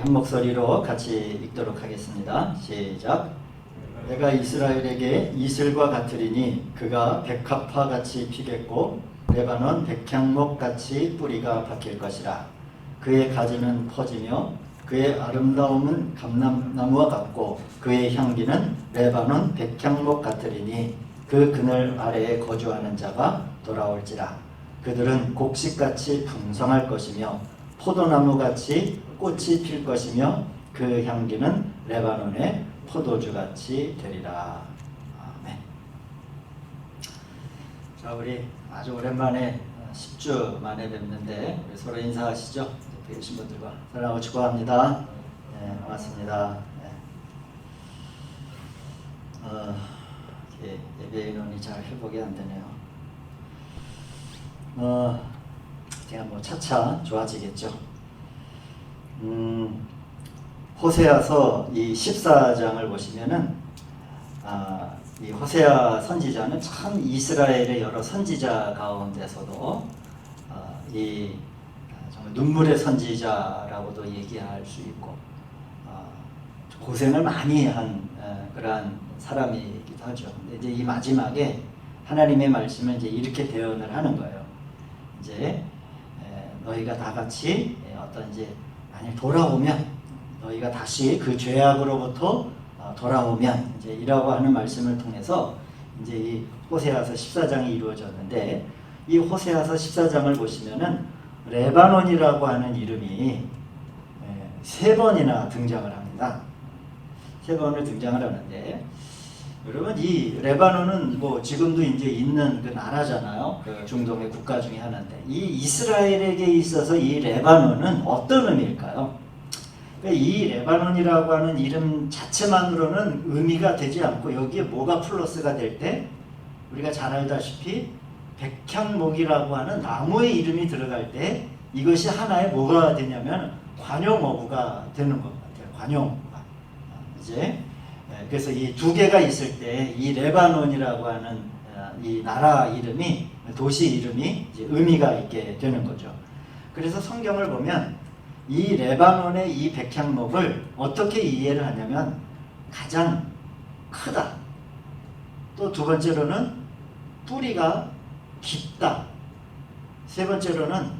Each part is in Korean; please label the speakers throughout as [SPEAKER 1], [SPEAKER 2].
[SPEAKER 1] 한 목소리로 같이 읽도록 하겠습니다. 시작. 내가 이스라엘에게 이슬과 같으리니 그가 백합화 같이 피겠고 레바논 백향목 같이 뿌리가 박힐 것이라. 그의 가지는 퍼지며 그의 아름다움은 감람나무와 같고 그의 향기는 레바논 백향목 같으리니 그 그늘 아래에 거주하는 자가 돌아올지라. 그들은 곡식같이 풍성할 것이며 포도나무 같이 꽃이 필 것이며 그 향기는 레바논의 포도주 같이 되리라. 아멘. 자, 우리 아주 오랜만에 10주 만에 뵙는데 서로 인사하시죠. 뵈신 분들과 사랑하고 축복합니다. 네, 반갑습니다. 네. 어, 예배 인원이 잘 회복이 안 되네요. 어, 제가 뭐 차차 좋아지겠죠. 음, 호세아서 이 14장을 보시면은 아, 이 호세아 선지자는 참 이스라엘의 여러 선지자 가운데서도 어, 이 아, 정말 눈물의 선지자라고도 얘기할 수 있고 어, 고생을 많이 한 어, 그러한 사람이기도 하죠. 근데 이제 이 마지막에 하나님의 말씀을 이제 이렇게 대언을 하는 거예요. 이제 에, 너희가 다 같이 에, 어떤 이제 만약 돌아오면 너희가 다시 그 죄악으로부터 어, 돌아오면 이제 이라고 하는 말씀을 통해서 이제 이 호세아서 14장이 이루어졌는데 이 호세아서 14장을 보시면은 레바논이라고 하는 이름이 에, 세 번이나 등장을 합니다. 세 번을 등장을 하는데 여러분 이 레바논은 뭐 지금도 이제 있는 그 나라잖아요. 그 중동의 국가 중에 하나인데 이 이스라엘에게 있어서 이 레바논은 어떤 의미일까요? 그러니까 이 레바논이라고 하는 이름 자체만으로는 의미가 되지 않고 여기에 뭐가 플러스가 될 때 우리가 잘 알다시피 백향목이라고 하는 나무의 이름이 들어갈 때 이것이 하나의 뭐가 되냐면 관용어구가 되는 것 같아요. 관용어구가 이제 예, 그래서 이 두 개가 있을 때 이 레바논이라고 하는 어, 이 나라 이름이 도시 이름이 의미가 있게 되는 거죠. 그래서 성경을 보면 이 레바논의 이 백향목을 어떻게 이해를 하냐면 가장 크다. 또 두 번째로는 뿌리가 깊다. 세 번째로는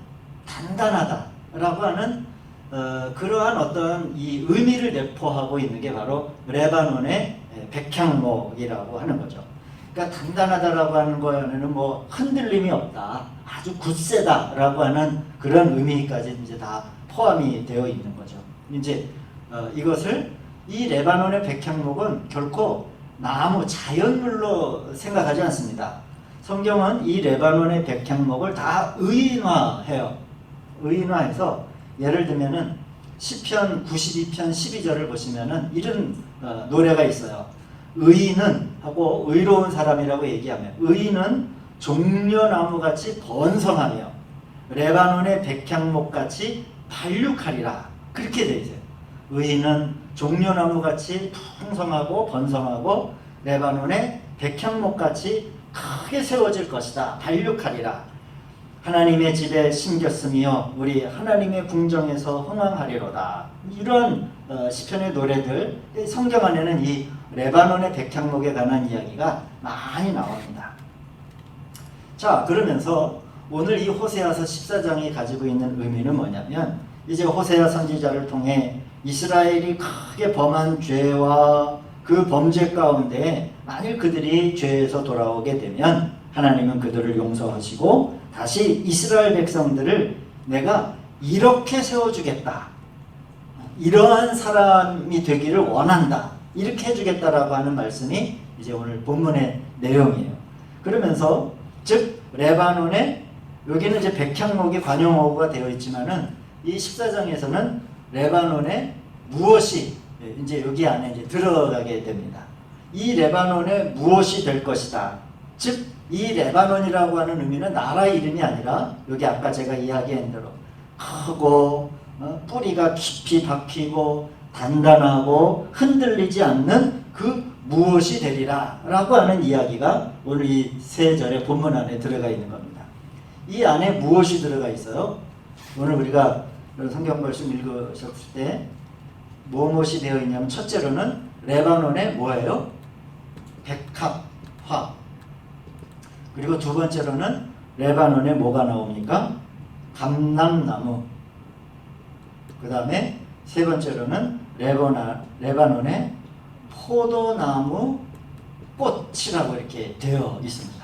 [SPEAKER 1] 단단하다라고 하는 어, 그러한 어떤 이 의미를 내포하고 있는 게 바로 레바논의 백향목이라고 하는 거죠. 그러니까 단단하다라고 하는 거에는 뭐 흔들림이 없다, 아주 굳세다라고 하는 그런 의미까지 이제 다 포함이 되어 있는 거죠. 이제 어, 이것을 이 레바논의 백향목은 결코 나무 자연물로 생각하지 않습니다. 성경은 이 레바논의 백향목을 다 의인화해요. 의인화해서 예를 들면은 시편 92편 12절을 보시면은 이런 어, 노래가 있어요. 의인은 하고 의로운 사람이라고 얘기하면 의인은 종려나무 같이 번성하며 레바논의 백향목 같이 발육하리라 그렇게 돼 있어요. 의인은 종려나무 같이 풍성하고 번성하고 레바논의 백향목 같이 크게 세워질 것이다. 발육하리라. 하나님의 집에 심겼으며 우리 하나님의 궁정에서 흥왕하리로다. 이런 어, 시편의 노래들 성경 안에는 이 레바논의 백향목에 관한 이야기가 많이 나옵니다. 자 그러면서 오늘 이 호세아서 14장이 가지고 있는 의미는 뭐냐면 이제 호세아 선지자를 통해 이스라엘이 크게 범한 죄와 그 범죄 가운데 만일 그들이 죄에서 돌아오게 되면 하나님은 그들을 용서하시고 다시 이스라엘 백성들을 내가 이렇게 세워주겠다. 이러한 사람이 되기를 원한다. 이렇게 해주겠다라고 하는 말씀이 이제 오늘 본문의 내용이에요. 그러면서 즉 레바논에 여기는 이제 백향목이 관용어구가 되어 있지만은 이 14장에서는 레바논에 무엇이 이제 여기 안에 이제 들어가게 됩니다. 이 레바논에 무엇이 될 것이다. 즉, 이 레바논이라고 하는 의미는 나라 이름이 아니라 여기 아까 제가 이야기한 대로 크고 어, 뿌리가 깊이 박히고 단단하고 흔들리지 않는 그 무엇이 되리라 라고 하는 이야기가 오늘 이 세 절의 본문 안에 들어가 있는 겁니다. 이 안에 무엇이 들어가 있어요? 오늘 우리가 성경 말씀 읽으셨을 때 무엇이 되어 있냐면 첫째로는 레바논의 뭐예요? 백합화. 그리고 두 번째로는 레바논에 뭐가 나옵니까? 감람나무. 그 다음에 세 번째로는 레바나, 레바논의 포도나무 꽃이라고 이렇게 되어 있습니다.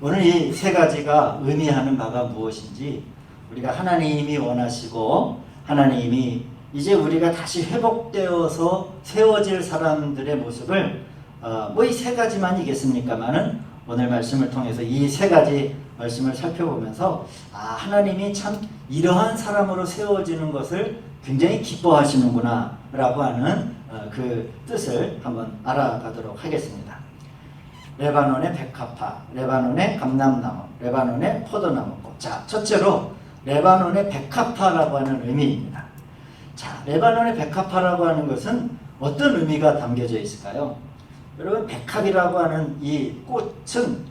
[SPEAKER 1] 오늘 이 세 가지가 의미하는 바가 무엇인지 우리가 하나님이 원하시고 하나님이 이제 우리가 다시 회복되어서 세워질 사람들의 모습을 어, 뭐이 세 가지만이겠습니까만은 오늘 말씀을 통해서 이 세 가지 말씀을 살펴보면서 아 하나님이 참 이러한 사람으로 세워지는 것을 굉장히 기뻐하시는구나 라고 하는 어, 그 뜻을 한번 알아가도록 하겠습니다. 레바논의 백합화, 레바논의 감람나무, 레바논의 포도나무꽃. 자, 첫째로 레바논의 백합화라고 하는 의미입니다. 자, 레바논의 백합화라고 하는 것은 어떤 의미가 담겨져 있을까요? 여러분, 백합이라고 하는 이 꽃은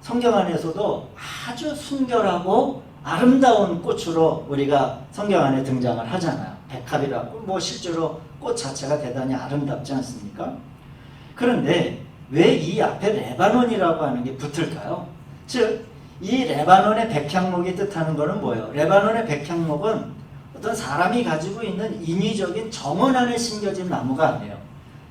[SPEAKER 1] 성경 안에서도 아주 순결하고 아름다운 꽃으로 우리가 성경 안에 등장을 하잖아요. 백합이라고 뭐 실제로 꽃 자체가 대단히 아름답지 않습니까? 그런데 왜 이 앞에 레바논이라고 하는 게 붙을까요? 즉, 이 레바논의 백향목이 뜻하는 것은 뭐예요? 레바논의 백향목은 어떤 사람이 가지고 있는 인위적인 정원 안에 심겨진 나무가 아니에요.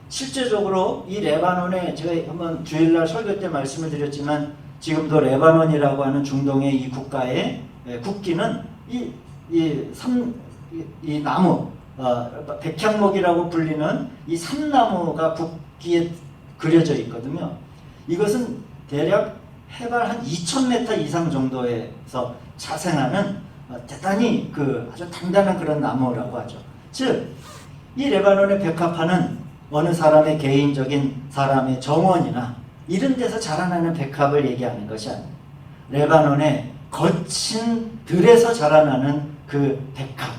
[SPEAKER 1] 실제적으로 이 레바논에 제가 한번 주일날 설교 때 말씀을 드렸지만 지금도 레바논이라고 하는 중동의 이 국가의 예, 국기는 이, 이, 삼, 이, 이 나무, 어, 백향목이라고 불리는 이 삼나무가 국기에 그려져 있거든요. 이것은 대략 해발 한 2,000m 이상 정도에서 자생하는 어, 대단히 그 아주 단단한 그런 나무라고 하죠. 즉, 이 레바논의 백합화는 어느 사람의 개인적인 사람의 정원이나 이런 데서 자라나는 백합을 얘기하는 것이 아니에요. 레바논의 거친 들에서 자라나는 그 백합.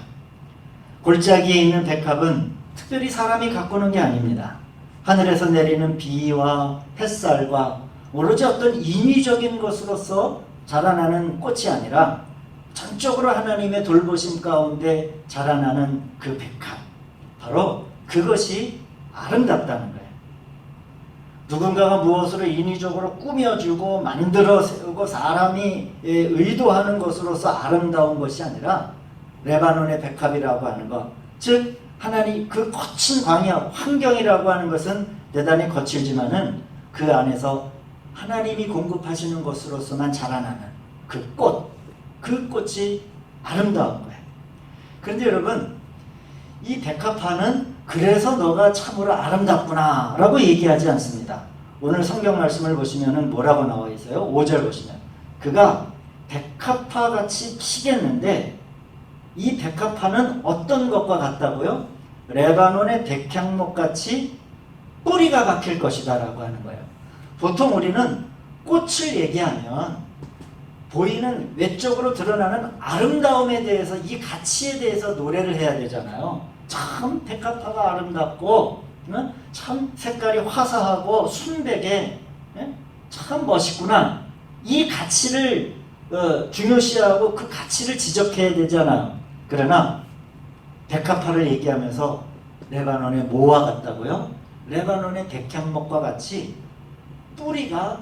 [SPEAKER 1] 골짜기에 있는 백합은 특별히 사람이 가꾸는 게 아닙니다. 하늘에서 내리는 비와 햇살과 오로지 어떤 인위적인 것으로서 자라나는 꽃이 아니라 전적으로 하나님의 돌보심 가운데 자라나는 그 백합. 바로 그것이 아름답다는 거예요. 누군가가 무엇으로 인위적으로 꾸며주고 만들어 세우고 사람이 예, 의도하는 것으로서 아름다운 것이 아니라 레바논의 백합이라고 하는 것. 즉, 하나님 그 거친 광야, 환경이라고 하는 것은 대단히 거칠지만은 그 안에서 하나님이 공급하시는 것으로서만 자라나는 그 꽃, 그 꽃이 아름다운 거예요. 그런데 여러분, 이 백합화는 그래서 너가 참으로 아름답구나 라고 얘기하지 않습니다. 오늘 성경 말씀을 보시면 뭐라고 나와 있어요? 5절 보시면. 그가 백합화 같이 피겠는데 이 백합화는 어떤 것과 같다고요? 레바논의 백향목 같이 뿌리가 박힐 것이다 라고 하는 거예요. 보통 우리는 꽃을 얘기하면 보이는 외적으로 드러나는 아름다움에 대해서 이 가치에 대해서 노래를 해야 되잖아요. 참 백합화가 아름답고 어? 참 색깔이 화사하고 순백에 예? 참 멋있구나. 이 가치를 어, 중요시하고 그 가치를 지적해야 되잖아요. 그러나 백합화를 얘기하면서 레바논의 뭐와 같다고요? 레바논의 백향목과 같이 뿌리가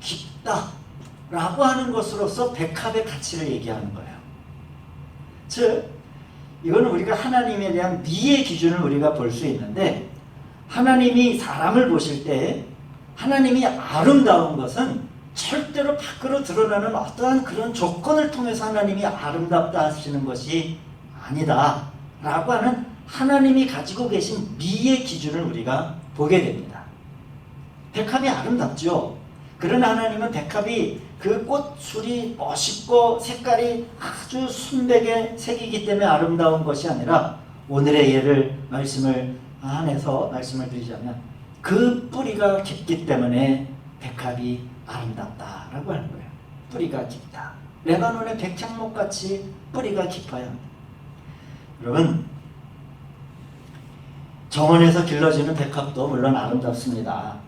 [SPEAKER 1] 깊다 라고 하는 것으로서 백합의 가치를 얘기하는 거예요. 즉 이거는 우리가 하나님에 대한 미의 기준을 우리가 볼 수 있는데 하나님이 사람을 보실 때 하나님이 아름다운 것은 절대로 밖으로 드러나는 어떠한 그런 조건을 통해서 하나님이 아름답다 하시는 것이 아니다 라고 하는 하나님이 가지고 계신 미의 기준을 우리가 보게 됩니다. 백합이 아름답죠. 그러나 하나님은 백합이 그 꽃술이 멋있고 색깔이 아주 순백의 색이기 때문에 아름다운 것이 아니라 오늘의 예를 말씀을 안에서 말씀을 드리자면 그 뿌리가 깊기 때문에 백합이 아름답다라고 하는 거예요. 뿌리가 깊다. 레바논의 백향목 같이 뿌리가 합니다. 여러분 정원에서 길러지는 백합도 물론 아름답습니다.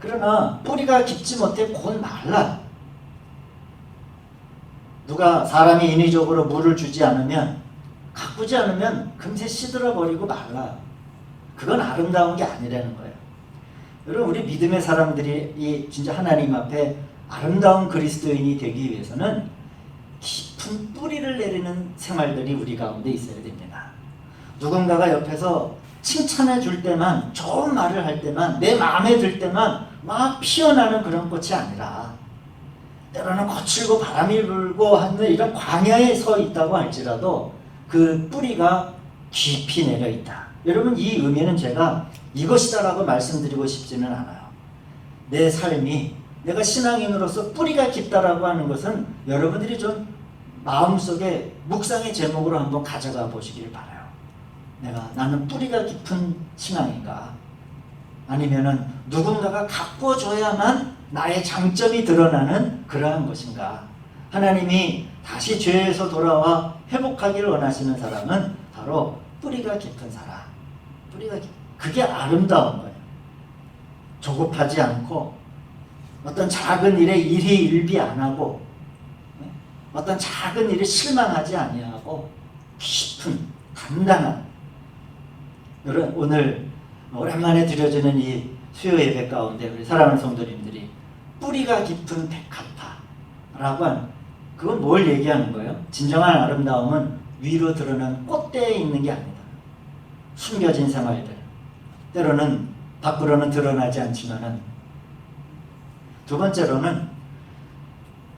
[SPEAKER 1] 그러나 뿌리가 깊지 못해 곧 말라. 누가 사람이 인위적으로 물을 주지 않으면 가꾸지 않으면 금세 시들어 버리고 말라. 그건 아름다운 게 아니라는 거예요. 여러분 우리 믿음의 사람들이 이 진짜 하나님 앞에 아름다운 그리스도인이 되기 위해서는 깊은 뿌리를 내리는 생활들이 우리 가운데 있어야 됩니다. 누군가가 옆에서 칭찬해 줄 때만 좋은 말을 할 때만 내 마음에 들 때만 막 피어나는 그런 꽃이 아니라 때로는 거칠고 바람이 불고 하는 이런 광야에 서 있다고 할지라도 그 뿌리가 깊이 내려 있다. 여러분 이 의미는 제가 이것이다라고 말씀드리고 싶지는 않아요. 내 삶이 내가 신앙인으로서 뿌리가 깊다라고 하는 것은 여러분들이 좀 마음속에 묵상의 제목으로 한번 가져가 보시기를 바라요. 내가 나는 뿌리가 깊은 신앙인가? 아니면은 누군가가 가꾸어 줘야만 나의 장점이 드러나는 그러한 것인가? 하나님이 다시 죄에서 돌아와 회복하기를 원하시는 사람은 바로 뿌리가 깊은 사람. 뿌리가 깊... 그게 아름다운 거예요. 조급하지 않고 어떤 작은 일에 일희 일비 안 하고 네? 어떤 작은 일에 실망하지 아니하고 깊은 단단한 오늘 오랜만에 드려지는 이 수요 예배 가운데 우리 사랑하는 성도님들이 뿌리가 깊은 백합화라고 하는 그건 뭘 얘기하는 거예요? 진정한 아름다움은 위로 드러난 꽃대에 있는 게 아니다. 숨겨진 생활들 때로는 밖으로는 드러나지 않지만은 두 번째로는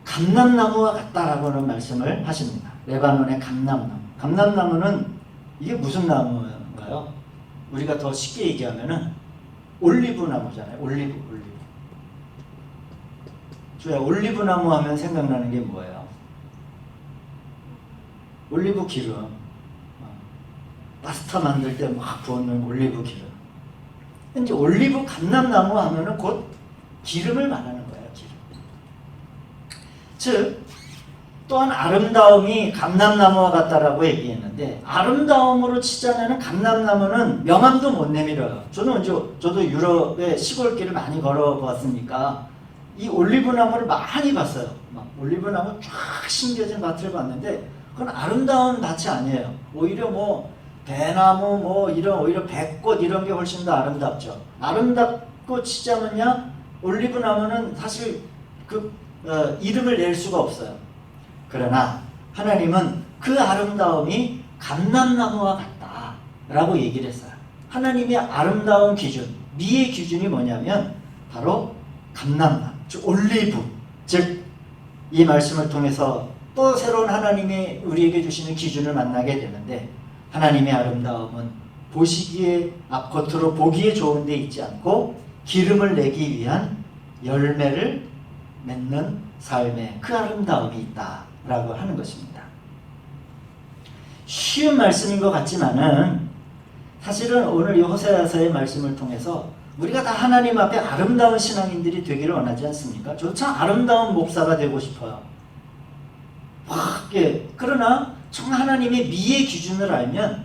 [SPEAKER 1] 감람나무와 같다라고는 말씀을 하십니다. 레바논의 감람나무. 감람나무는 이게 무슨 나무인가요? 우리가 더 쉽게 얘기하면은 올리브 나무잖아요. 올리브, 올리브. 주야 올리브 나무 하면 생각나는 게 뭐예요? 올리브 기름. 어. 파스타 만들 때 막 부어놓은 올리브 기름. 이제 올리브 감람나무 하면은 곧 기름을 말하는 거예요. 기름. 즉 또한 아름다움이 감람나무와 같다라고 얘기했는데 아름다움으로 치자면은 감람나무는 명함도 못 내밀어요. 저는 언제 저도 유럽의 시골길을 많이 걸어봤으니까 이 올리브나무를 많이 봤어요. 막 올리브나무 쫙 심겨진 밭을 봤는데 그건 아름다운 밭이 아니에요. 오히려 뭐 대나무 뭐 이런 오히려 백꽃 이런 게 훨씬 더 아름답죠. 아름답고 치자면야 올리브나무는 사실 그 어, 이름을 낼 수가 없어요. 그러나 하나님은 그 아름다움이 감람나무와 같다 라고 얘기를 했어요. 하나님의 아름다운 기준, 미의 기준이 뭐냐면 바로 감람나무, 즉 올리브, 즉 이 말씀을 통해서 또 새로운 하나님이 우리에게 주시는 기준을 만나게 되는데 하나님의 아름다움은 보시기에 앞 겉으로 보기에 좋은 데 있지 않고 기름을 내기 위한 열매를 맺는 삶에 그 아름다움이 있다 라고 하는 것입니다. 쉬운 말씀인 것 같지만은 사실은 오늘 이 호세아서의 말씀을 통해서 우리가 다 하나님 앞에 아름다운 신앙인들이 되기를 원하지 않습니까? 저 참 아름다운 목사가 되고 싶어요. 막, 예. 그러나 정말 하나님의 미의 기준을 알면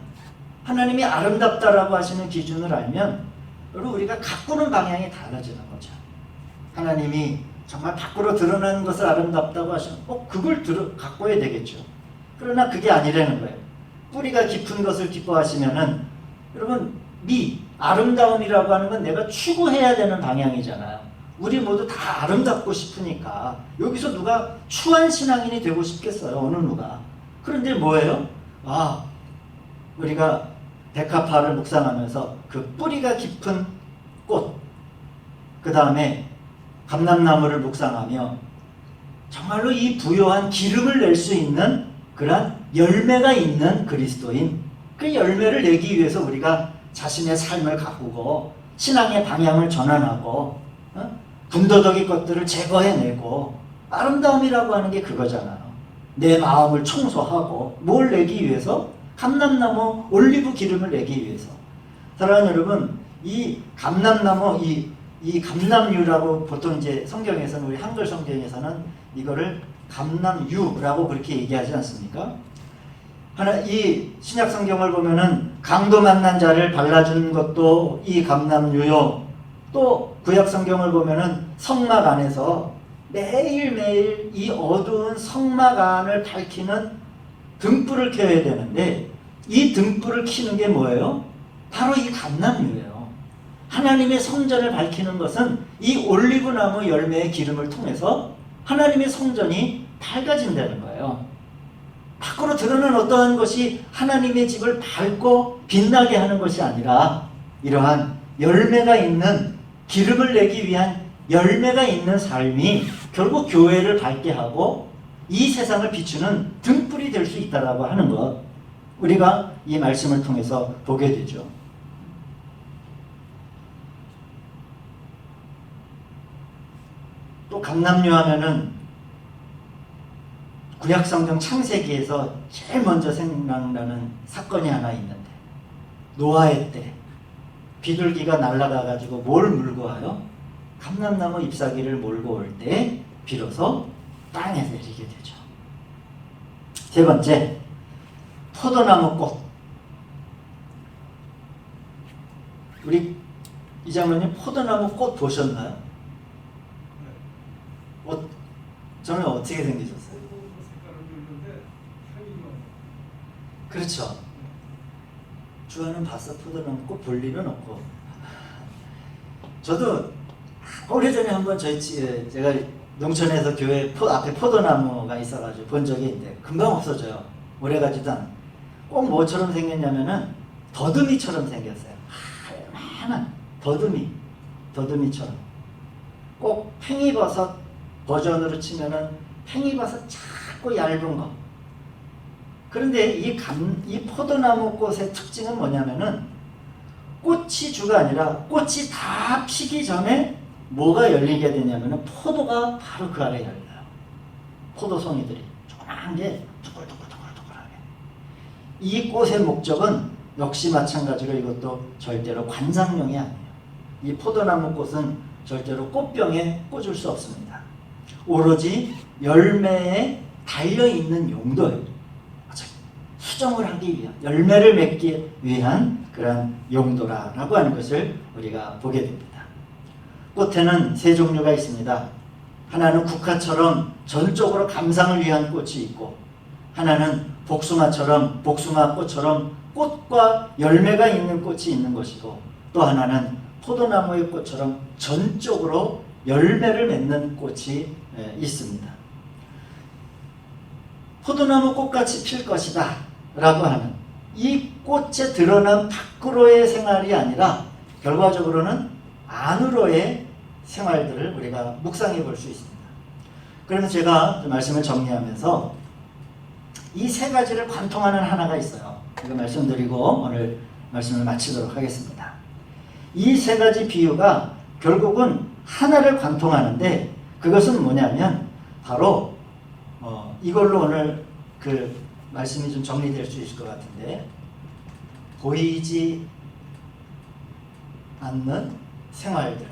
[SPEAKER 1] 하나님이 아름답다라고 하시는 기준을 알면 우리가 가꾸는 방향이 달라지는 거죠. 하나님이 정말 밖으로 드러나는 것을 아름답다고 하시면 어 그걸 들어 가꿔야 되겠죠. 그러나 그게 아니라는 거예요. 뿌리가 깊은 것을 기뻐하시면은 여러분 미 아름다움이라고 하는 건 내가 추구해야 되는 방향이잖아요. 우리 모두 다 아름답고 싶으니까 여기서 누가 추한 신앙인이 되고 싶겠어요. 어느 누가. 그런데 뭐예요? 아 우리가 백합화를 묵상하면서 그 뿌리가 깊은 꽃, 그 다음에 감람나무를 묵상하며 정말로 이 부요한 기름을 낼 수 있는 그러한 열매가 있는 그리스도인 그 열매를 내기 위해서 우리가 자신의 삶을 가꾸고 신앙의 방향을 전환하고 어? 군더더기 것들을 제거해내고 아름다움이라고 하는 게 그거잖아요. 내 마음을 청소하고 뭘 내기 위해서 감람나무 올리브 기름을 내기 위해서 사랑하는 여러분 이 감람나무 이, 이 감람유라고 보통 이제 성경에서는 우리 한글 성경에서는 이거를 감람유라고 그렇게 얘기하지 않습니까? 하나 이 신약 성경을 보면은 강도 만난 자를 발라준 것도 이 감람유요. 또 구약 성경을 보면은 성막 안에서 매일매일 이 어두운 성막 안을 밝히는 등불을 켜야 되는데 이 등불을 켜는 게 뭐예요? 바로 이 감남유예요. 하나님의 성전을 밝히는 것은 이 올리브나무 열매의 기름을 통해서 하나님의 성전이 밝아진다는 거예요. 밖으로 드러난 어떠한 것이 하나님의 집을 밝고 빛나게 하는 것이 아니라 이러한 열매가 있는 기름을 내기 위한 열매가 있는 삶이 결국 교회를 밝게 하고 이 세상을 비추는 등불이 될 수 있다라고 하는 것 우리가 이 말씀을 통해서 보게 되죠. 또 강남유 하면은 구약성경 창세기에서 제일 먼저 생각나는 사건이 하나 있는데 노아의 때 비둘기가 날아가 가지고 뭘 물고 와요? 감람나무 잎사귀를 몰고 올 때 비로소 땅에 내리게 되죠. 세 번째 포도나무 꽃 우리 이장로님 포도나무 꽃 보셨나요? 어, 저는 어떻게 생기셨어요? 그렇죠. 주아는 봤어 포도나무 꽃볼 일은 없고 저도 오래전에 한번 저희 집 제가 농촌에서 교회 포, 앞에 포도나무가 있어가지고 본 적이 있는데 금방 없어져요. 오래가지도 않. 꼭 뭐처럼 생겼냐면은 더듬이처럼 생겼어요. 하얀 더듬이, 더듬이처럼. 꼭 팽이버섯 버전으로 치면은 팽이버섯 작고 얇은 거. 그런데 이 감, 이 포도나무 꽃의 특징은 뭐냐면은 꽃이 주가 아니라 꽃이 다 피기 전에 뭐가 열리게 되냐면은 포도가 바로 그 아래 열려요. 포도송이들이 조그만 게 두글두글두글두글하게. 이 꽃의 목적은 역시 마찬가지로 이것도 절대로 관상용이 아니에요. 이 포도나무 꽃은 절대로 꽃병에 꽂을 수 없습니다. 오로지 열매에 달려 있는 용도예요. 수정을 하기 위한 열매를 맺기 위한 그런 용도라고 하는 것을 우리가 보게 됩니다. 꽃에는 세 종류가 있습니다. 하나는 국화처럼 전적으로 감상을 위한 꽃이 있고 하나는 복숭아처럼 복숭아 꽃처럼 꽃과 열매가 있는 꽃이 있는 것이고 또 하나는 포도나무의 꽃처럼 전적으로 열매를 맺는 꽃이 예, 있습니다. 포도나무 꽃같이 필 것이다 라고 하는 이 꽃에 드러난 밖으로의 생활이 아니라 결과적으로는 안으로의 생활들을 우리가 묵상해 볼 수 있습니다. 그래서 제가 말씀을 정리하면서 이 세 가지를 관통하는 하나가 있어요. 이거 말씀드리고 오늘 말씀을 마치도록 하겠습니다. 이 세 가지 비유가 결국은 하나를 관통하는데 그것은 뭐냐면 바로 어, 이걸로 오늘 그 말씀이 좀 정리될 수 있을 것 같은데 보이지 않는 생활들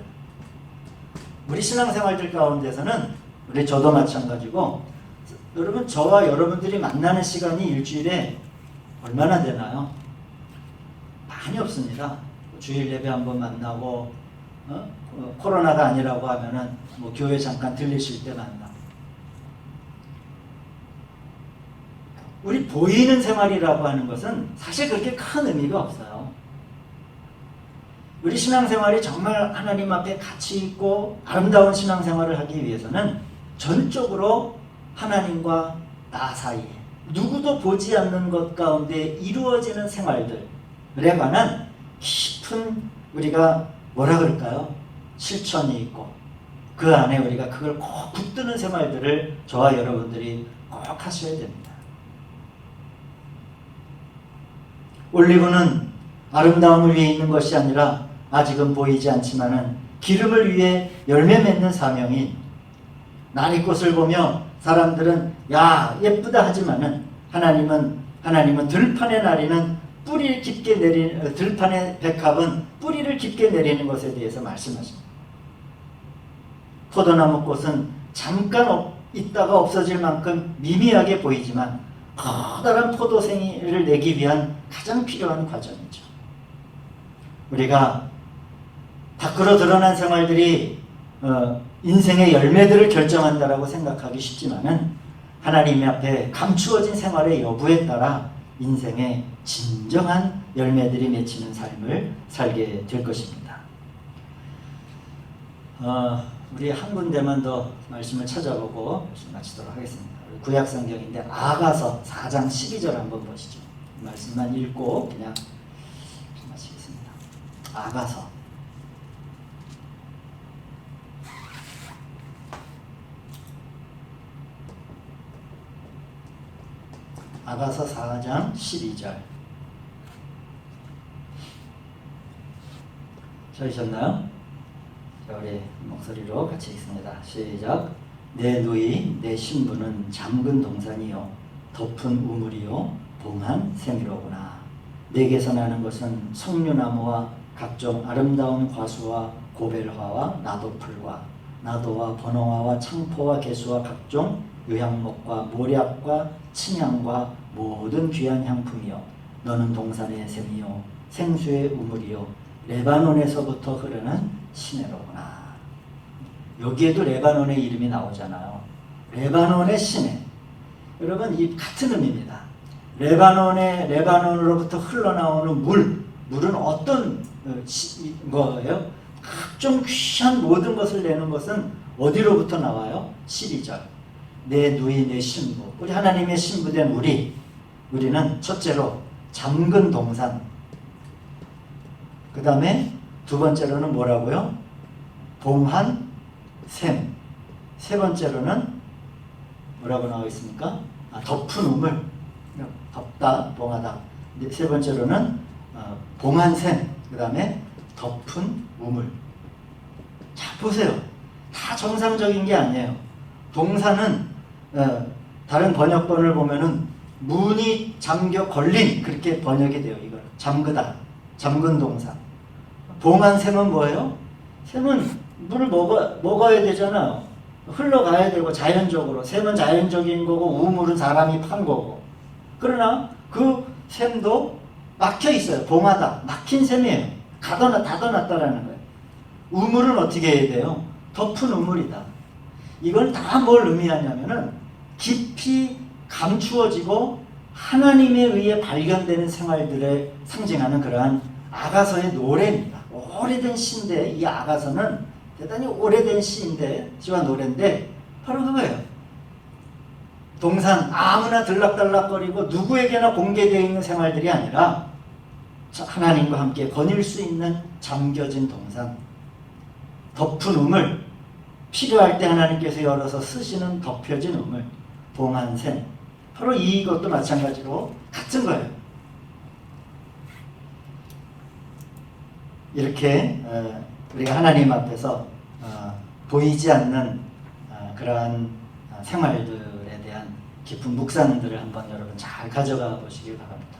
[SPEAKER 1] 우리 신앙생활들 가운데서는 우리 저도 마찬가지고 여러분 저와 여러분들이 만나는 시간이 일주일에 얼마나 되나요? 많이 없습니다. 주일 예배 한번 만나고 어? 어, 코로나가 아니라고 하면은 뭐 교회 잠깐 들리실 때 만나. 우리 보이는 생활이라고 하는 것은 사실 그렇게 큰 의미가 없어요. 우리 신앙생활이 정말 하나님 앞에 가치 있고 아름다운 신앙생활을 하기 위해서는 전적으로 하나님과 나 사이에 누구도 보지 않는 것 가운데 이루어지는 생활들에 관한 깊은 우리가 뭐라 그럴까요? 실천이 있고 그 안에 우리가 그걸 꼭 붙드는 생활들을 저와 여러분들이 꼭 하셔야 됩니다. 올리브는 아름다움을 위해 있는 것이 아니라 아직은 보이지 않지만은 기름을 위해 열매 맺는 사명인 나리꽃을 보며 사람들은 야 예쁘다 하지만은 하나님은 하나님은 들판에 나리는 뿌리를 깊게 내리는 들판의 백합은 뿌리를 깊게 내리는 것에 대해서 말씀하십니다. 포도나무 꽃은 잠깐 있다가 없어질 만큼 미미하게 보이지만 커다란 포도생이를 내기 위한 가장 필요한 과정이죠. 우리가 밖으로 드러난 생활들이 어, 인생의 열매들을 결정한다라고 생각하기 쉽지만은 하나님 앞에 감추어진 생활의 여부에 따라 인생의 진정한 열매들이 맺히는 삶을 살게 될 것입니다. 어, 우리 한 군데만 더 말씀을 찾아보고 마치도록 하겠습니다. 구약 성경인데 아가서 4장 12절 한번 보시죠. 말씀만 읽고 그냥 마치겠습니다. 아가서 아가서 4장 12절 찾으셨나요? 자, 우리 목소리로 같이 읽습니다. 시작. 내 누이, 내 신부는 잠근 동산이요, 덮은 우물이요, 봉한 샘이로구나. 내게서 나는 것은 석류나무와 각종 아름다운 과수와 고벨화와 나도풀과 나도와 번호화와 창포와 개수와 각종 유향목과 모략과 침향과 모든 귀한 향품이요 너는 동산의 샘이요 생수의 우물이요 레바논에서부터 흐르는 시내로구나. 여기에도 레바논의 이름이 나오잖아요. 레바논의 시내. 여러분 이 같은 의미입니다. 레바논의 레바논으로부터 흘러나오는 물, 물은 어떤 어, 시- 거예요? 각종 귀한 모든 것을 내는 것은 어디로부터 나와요? 12절. 내 누이 내 신부. 우리 하나님의 신부된 우리. 우리는 첫째로 잠근 동산. 그 다음에 두 번째로는 뭐라고요? 봉한 샘. 세 번째로는 뭐라고 나와 있습니까? 아, 덮은 우물. 덮다, 봉하다. 네, 세 번째로는 어, 봉한 샘. 그 다음에 덮은 우물. 자, 보세요. 다 정상적인 게 아니에요. 동사는 어, 다른 번역본을 보면은 문이 잠겨 걸린 그렇게 번역이 돼요. 이걸 잠그다, 잠근 동사. 봉한 샘은 뭐예요? 샘은 물을 먹어 먹어야 되잖아요. 흘러가야 되고 자연적으로 샘은 자연적인 거고 우물은 사람이 판 거고. 그러나 그 샘도 막혀 있어요. 봉하다, 막힌 샘이에요. 가둬놨 닫아놨다라는 거예요. 우물은 어떻게 해야 돼요? 덮은 우물이다. 이건 다뭘 의미하냐면은 깊이 감추어지고 하나님에 의해 발견되는 생활들에 상징하는 그러한 아가서의 노래입니다. 오래된 시인데 이 아가서는 대단히 오래된 시인데 시와 노래인데 바로 그거예요. 동산 아무나 들락달락거리고 누구에게나 공개되어 있는 생활들이 아니라 하나님과 함께 거닐 수 있는 잠겨진 동산 덮은 우물 필요할 때 하나님께서 열어서 쓰시는 덮여진 우물 봉한 샘 바로 이것도 마찬가지로 같은 거예요. 이렇게 어, 우리가 하나님 앞에서 어, 보이지 않는 어, 그러한 어, 생활들에 대한 깊은 묵상들을 한번 여러분 잘 가져가 보시길 바랍니다.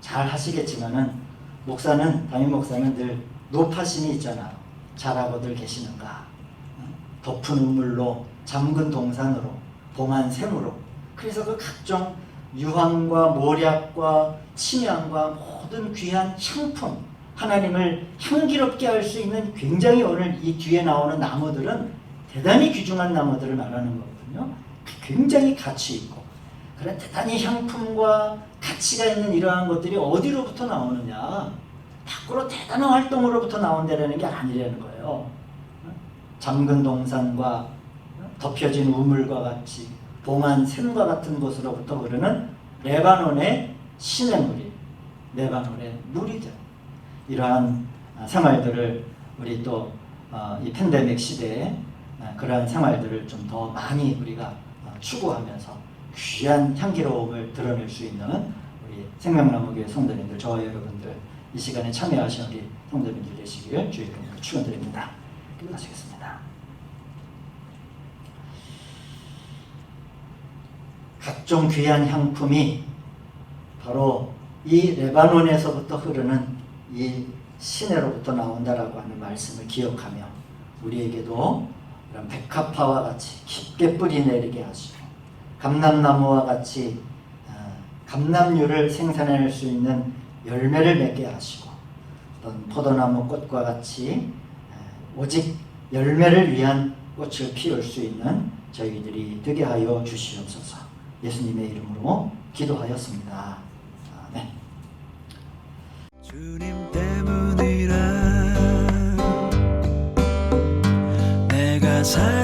[SPEAKER 1] 잘 하시겠지만은 목사는 담임 목사는 늘 높아심이 있잖아요. 잘하고들 계시는가? 어? 덮은 우물로 잠근 동산으로 봉한 샘으로 그래서 그 각종 유황과 모략과 침향과 모든 귀한 향품 하나님을 향기롭게 할 수 있는 굉장히 오늘 이 뒤에 나오는 나무들은 대단히 귀중한 나무들을 말하는 거거든요. 굉장히 가치 있고 그런 대단히 향품과 가치가 있는 이러한 것들이 어디로부터 나오느냐? 밖으로 대단한 활동으로부터 나온다는 게 아니라는 거예요. 잠근 동산과 덮여진 우물과 같이 봉한 샘과 같은 곳으로부터 흐르는 레바논의 시냇물이 레바논의 물이죠. 이러한 아, 생활들을 우리 또이 팬데믹 시대에 아, 그러한 생활들을 좀 더 많이 우리가 어, 추구하면서 귀한 향기로움을 드러낼 수 있는 우리 생명나무교회 성도님들 저와 여러분들 이 시간에 참여하신 우리 성도님들 되시길 주의 이름으로 축원드립니다. 기도하시겠습니다. 각종 귀한 향품이 바로 이 레바논에서부터 흐르는 이 시내로부터 나온다라고 하는 말씀을 기억하며 우리에게도 이런 백합화와 같이 깊게 뿌리 내리게 하시고 감람나무와 같이 어, 감람류를 생산할 수 있는 열매를 맺게 하시고 어떤 포도나무 꽃과 같이 어, 오직 열매를 위한 꽃을 피울 수 있는 저희들이 되게 하여 주시옵소서. 예수님의 이름으로 기도하였습니다. 네.
[SPEAKER 2] 주님 때문이라 내가 살아